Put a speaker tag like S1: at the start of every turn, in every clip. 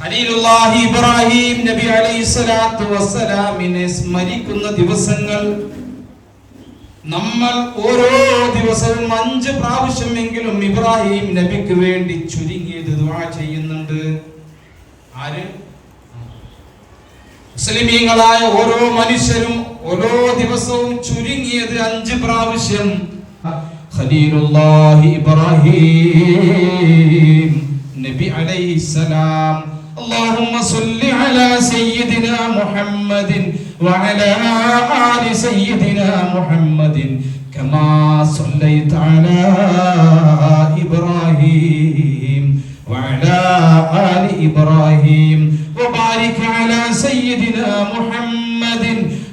S1: ഖലീലുല്ലാഹി ഇബ്രാഹിം നബി അലൈഹി സ്വലാത്തു വസ്സലാമിനെ സ്മരിക്കുന്ന ദിവസങ്ങൾ. നമ്മൾ ഓരോ ദിവസവും അഞ്ച് പ്രാവശ്യമെങ്കിലും ഇബ്രാഹിം നബിക്ക് വേണ്ടി ചുരുങ്ങിയത് ദുആ ചെയ്യുന്നുണ്ട്. ആര്? മുസ്ലിമീങ്ങളായ ഓരോ മനുഷ്യരും ഓരോ ദിവസവും ചുരുങ്ങിയത് അഞ്ച് പ്രാവശ്യം. ഖലീലുല്ലാഹി ഇബ്രാഹിം നബി അലൈഹിസ്സലാം اللهم صل على سيدنا محمد وعلى آل سيدنا محمد كما صليت على إبراهيم وعلى آل إبراهيم وبارك على سيدنا محمد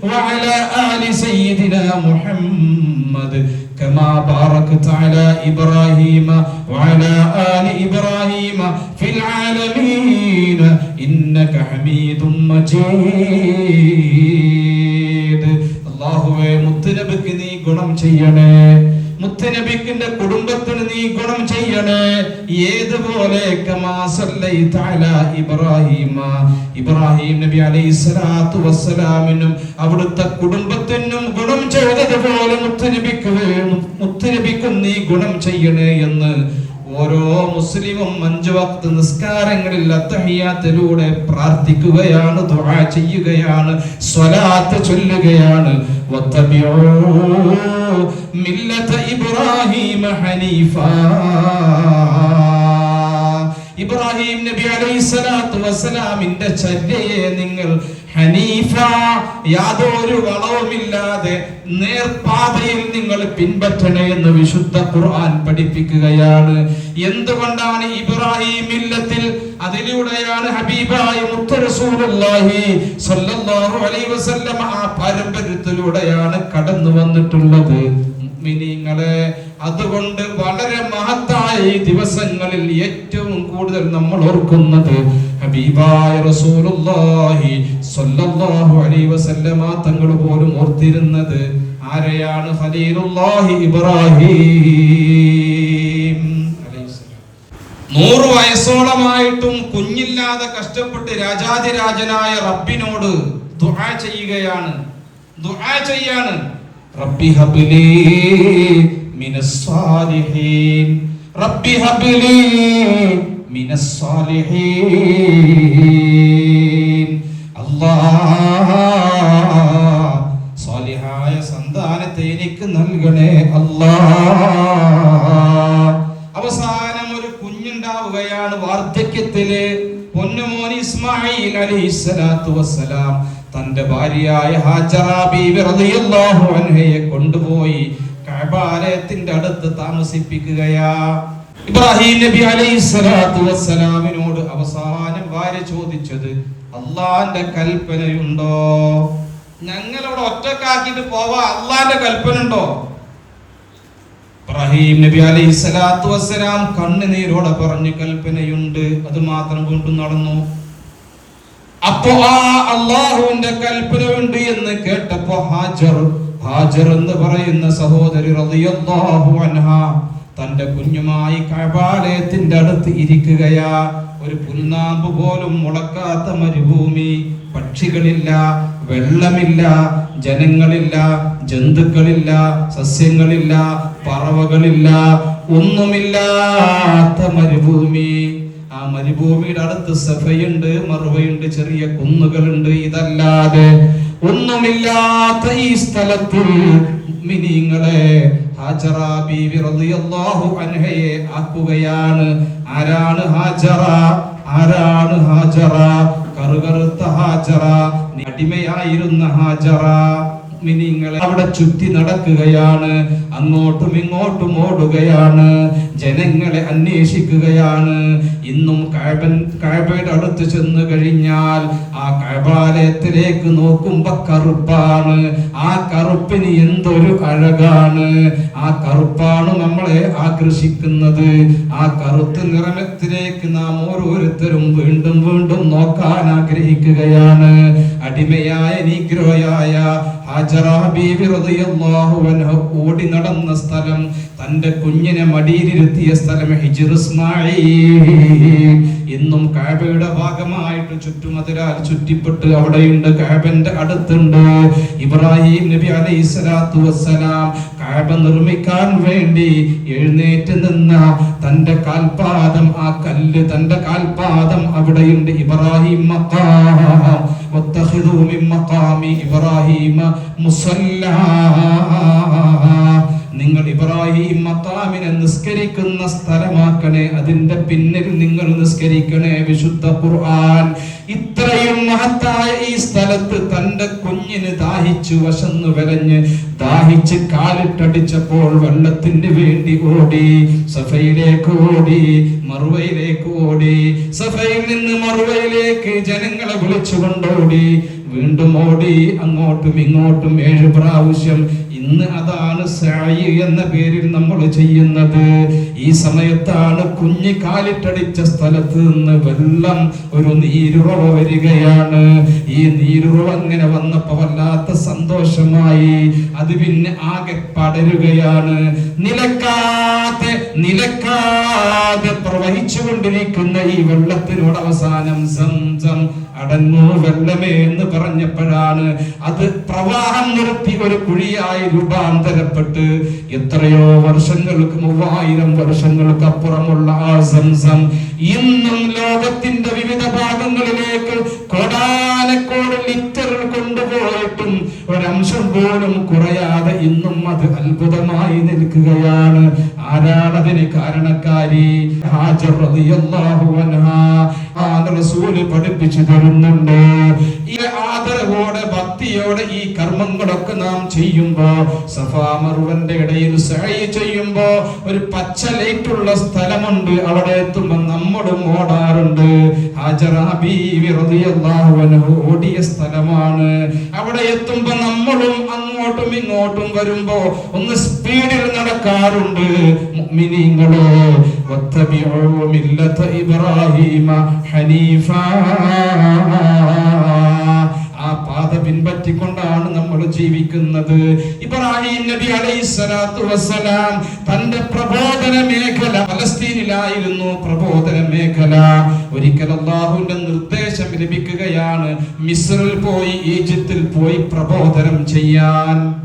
S1: وعلى آل سيدنا محمد كما باركت على إبراهيم وعلى ഹമീദ് മജീദ് അല്ലാഹുവേ മുത്തുനബിക്ക് നീ ഗുണം ചെയ്യണേ. മുത്തനബിക്കിന്റെ കുടുംബത്തിന് നീ ഗുണം ചെയ്യണേ. ഏതുപോലെ ഇബ്രാഹിമ. ഇബ്രാഹിം നബി അലൈഹി സ്വലാത്തു വസ്സലാമിനും അവിടുത്തെ കുടുംബത്തിനും ഗുണം ചെയ്തതുപോലെ മുത്തനബിക്ക് മുത്തനബിക്കും നീ ഗുണം ചെയ്യണേ എന്ന് ഓരോ മുസ്ലിമും അഞ്ചു വക്ത് നിസ്കാരങ്ങളിൽ അത്തഹിയാത്തിലൂടെ പ്രാർത്ഥിക്കുകയാണ് ദുആ ചെയ്യുകയാണ് സ്വലാത്ത് ചൊല്ലുകയാണ്. മില്ലത ഇബ്രാഹിം ഹനീഫാ. ഇബ്രാഹിം നബി അലൈഹി സ്വലാത്തു വസ്സലാമിന്റെ ചര്യയെ നിങ്ങൾ ഹനീഫ യാതൊരു വളവുമില്ലാതെ നേർപാതയിൽ നിങ്ങൾ പിൻപറ്റണേ എന്ന് വിശുദ്ധ ഖുർആൻ പഠിപ്പിക്കുകയാണ്. എന്തുകൊണ്ടാണ് ഇബ്രാഹിം ഇല്ലത്തിൽ അതിലൂടെയാണ് ഹബീബായ മുത്ത സല്ലല്ലാഹു അലൈഹി വസല്ലം ആ പാരമ്പര്യത്തിലൂടെയാണ് കടന്നു വന്നിട്ടുള്ളത്. മുഅ്മിനീങ്ങളെ അതുകൊണ്ട് വളരെ മഹത്തായ ഈ ദിവസങ്ങളിൽ ഏറ്റവും കൂടുതൽ നമ്മൾ ഓർക്കുന്നത് ഹബീബായ റസൂലുള്ളാഹി സ്വല്ലല്ലാഹു അലൈഹി വസല്ലമ തങ്ങൾ പോലും ഓർത്തിരുന്നത് ആരെയാണ്? ഖലീലുള്ളാഹി ഇബ്രാഹിം നൂറ് വയസ്സോളമായിട്ടും കുഞ്ഞില്ലാതെ കഷ്ടപ്പെട്ട് രാജാതിരാജനായ റബ്ബിനോട് ദുആ ചെയ്യുകയാണ്. ദുആ ചെയ്യാണ്. റബ്ബി ഹബ്ലി മിനസ് സാലിഹീൻ. റബ്ബി ഹബ്ലി മിനസ് സാലിഹീൻ. സാലിഹായ സന്താനത്തെ എനിക്ക് നൽകണേ അല്ലാ അവസാനം ഒരു കുഞ്ഞുണ്ടാവുകയാണ് വാർദ്ധക്യത്തിൽ. പൊന്നുമോൻ ഇസ്മായിൽ അലൈഹിസ്സലാത്തു വസ്സലാം. തന്റെ ഭാര്യയായ ഹാജറ ബീവി അൻഹയെ കൊണ്ടുപോയി കബാലയത്തിന്റെ അടുത്ത് താമസിപ്പിക്കുകയാ. ഇബ്രാഹിം നബി അലൈഹിസ്സലാത്തു വസ്സലാമിനോട് അവസാനം ഭാര്യ ചോദിച്ചത് അള്ളാന്റെ കൽപ്പനയുണ്ടോ? ഞങ്ങളവിടെ ഒറ്റക്കാക്കിട്ട് പോവാ അള്ളാന്റെ കൽപ്പന ഉണ്ടോ ഇബ്രാഹിം നബി അലൈഹി സ്വലാത്തു വസ്സലാം കണ്ണുനീരോടെ പറഞ്ഞു കൽപ്പനയുണ്ട്. അത് മാത്രം കൊണ്ടു നടന്നു. അപ്പോ ആ അള്ളാഹുവിന്റെ കൽപ്പനയുണ്ട് എന്ന് കേട്ടപ്പോ ഹാജർ ഹാജർ എന്ന് പറയുന്ന സഹോദരി റളിയല്ലാഹു അൻഹ തന്റെ കുഞ്ഞുമായി കബാലയത്തിന്റെ അടുത്ത് ഇരിക്കുകയാ. ഒരു പുൽനാമ്പ് പോലും മുളക്കാത്ത മരുഭൂമി. പക്ഷികളില്ല വെള്ളമില്ല ജനങ്ങളില്ല ജന്തുക്കളില്ല സസ്യങ്ങളില്ല പറവകളില്ല ഒന്നുമില്ലാത്ത മരുഭൂമി. ആ മരുഭൂമിയുടെ അടുത്ത് സഫയുണ്ട് മറുവയുണ്ട് ചെറിയ കുന്നുകളുണ്ട്. ഇതല്ലാതെ ഒന്നുമില്ലാത്ത ഈ സ്ഥലത്തിൽ മിനിങ്ങളെ ഹാജറ ബീവി റളിയല്ലാഹു അൻഹയെ ആക്കുകയാണ്. ആരാണ് ഹാജറ? ആരാണ് ഹാജറ? കറുകറുത്ത ഹാജറ. അടിമയായിരുന്ന ഹാജറ. മിനിങ്ങളെ അവിടെ ചുറ്റി നടക്കുകയാണ്. അങ്ങോട്ടും ഇങ്ങോട്ടും ഓടുകയാണ്. ജനങ്ങളെ അന്വേഷിക്കുകയാണ്. ഇന്നും കഴബൻ കഴബയുടെ അടുത്ത് ചെന്ന് കഴിഞ്ഞാൽ ആ കഴബാലയത്തിലേക്ക് നോക്കുമ്പോ കറുപ്പാണ്. ആ കറുപ്പിന് എന്തൊരു അഴകാണ്. ആ കറുപ്പാണ് നമ്മളെ ആകർഷിക്കുന്നത്. ആ കറുത്ത നിറമത്തിലേക്ക് നാം ഓരോരുത്തരും വീണ്ടും വീണ്ടും നോക്കാൻ ആഗ്രഹിക്കുകയാണ്. അടിമയായ നീഗ്രോയായ ഹാജറ ഓടി നടന്ന സ്ഥലം തന്റെ കുഞ്ഞിനെ മടിയിലിരുത്തിയ സ്ഥലം ഇന്നും കാബയുടെ ഭാഗമായിട്ട് ചുറ്റുമതിരാൽ ചുറ്റിപ്പെട്ട് അവിടെയുണ്ട് കാബന്റെ അടുത്തുണ്ട്. ഇബ്രാഹിം നബി അലൈഹി സ്വലാത്തു വസ്സലാം കാബ നിർമ്മിക്കാൻ വേണ്ടി എഴുന്നേറ്റ് നിന്ന തന്റെ കാൽപാദം ആ കല്ല് തന്റെ കാൽപാദം അവിടെയുണ്ട്. ഇബ്രാഹിം മഖാമി ഇബ്രാഹിം മുസല്ലാ. നിങ്ങൾ ഇബ്രാഹിം മത്താമിനെ നിസ്കരിക്കുന്ന സ്ഥലമാക്കണേ. അതിന്റെ പിന്നിൽ നിങ്ങൾ നിസ്കരിക്കണേ വിശുദ്ധ ഖുർആൻ. ഇത്രയും മഹത്തായ ഈ സ്ഥലത്ത് തന്റെ കുഞ്ഞിന് ദാഹിച്ചു വശന്നു വരഞ്ഞ് ദാഹിച്ച് കാലിട്ടടിച്ചപ്പോൾ വെള്ളത്തിന് വേണ്ടി ഓടി സഫയിലേക്ക് ഓടി മറുവയിലേക്ക് ഓടി സഫയിൽ നിന്ന് മറുവയിലേക്ക് ജനങ്ങളെ വിളിച്ചുകൊണ്ട് ഓടി. വീണ്ടും ഓടി അങ്ങോട്ടും ഇങ്ങോട്ടും ഏഴ് പ്രാവശ്യം ഇന്ന് അതാണ് സായി എന്ന പേരിൽ നമ്മൾ ചെയ്യുന്നത്. ഈ സമയത്താണ് കുഞ്ഞി കാലിട്ടടിച്ച സ്ഥലത്ത് നിന്ന് വെള്ളം ഒരു നീരുറവ വരികയാണ്. ഈ നീരുറവ അങ്ങനെ വന്നപ്പോ വല്ലാത്ത സന്തോഷമായി. അത് പിന്നെ ആകെ പടരുകയാണ്. നിലക്കാതെ നിലക്കാതെ പ്രവഹിച്ചു കൊണ്ടിരിക്കുന്ന ഈ വെള്ളത്തിനോട് അവസാനം സംസം അടങ്ങൂ വെള്ളമേ എന്ന് പറഞ്ഞപ്പോഴാണ് അത് പ്രവാഹം നിർത്തി ഒരു കുഴിയായി രൂപാന്തരപ്പെട്ട്. എത്രയോ വർഷങ്ങൾക്ക് മൂവായിരം വർഷങ്ങൾക്ക് അപ്പുറമുള്ള ആ സംസം ഇന്നും ലോകത്തിന്റെ വിവിധ ഭാഗങ്ങളിലേക്ക് കോടാനക്കോട് ലിറ്ററിൽ കൊണ്ടുപോയിട്ടും ഒരംശം പോലും കുറയാതെ ഇന്നും അത് അത്ഭുതമായി നിൽക്കുകയാണ്. ആരാണ് അതിന് കാരണക്കാരി? ഹാജർ റസൂൽ പഠിപ്പിച്ചു തരുന്നുണ്ട്. ഈ ആദരവോടെ ഭക്തിയോടെ ഈ കർമ്മങ്ങളൊക്കെ നാം ചെയ്യുമ്പോ സഫാ മറുവന്റെ ഇടയിൽ സഹി ചെയ്യുമ്പോ ഒരു പച്ച ലൈറ്റുള്ള സ്ഥലമുണ്ട്. അവിടെ എത്തുമ്പോ നമ്മളും ഓടാറുണ്ട്. ഹാജറ ബീവി റളിയല്ലാഹു അൻഹു ഓടിയ സ്ഥലമാണ്. അവിടെ എത്തുമ്പോ നമ്മളും അങ്ങോട്ടും ഇങ്ങോട്ടും വരുമ്പോ ഒന്ന് സ്പീഡിൽ നടക്കാറുണ്ട്. മുഅ്മിനീങ്ങളെ ഹനീഫാ. ആ പാത പിൻപറ്റിക്കൊണ്ട് ജീവിക്കുന്നത്. ഇബ്രാഹിം നബി അലൈഹിസ്സലാത്തു വസ്സലാം തന്റെ പ്രബോധന മേഖല ഫലസ്തീനിലായിരുന്നു പ്രബോധന മേഖല. ഒരിക്കൽ അള്ളാഹുവിന്റെ നിർദ്ദേശം ലഭിക്കുകയാണ് മിസ്രിൽ പോയി ഈജിപ്തിൽ പോയി പ്രബോധനം ചെയ്യാൻ.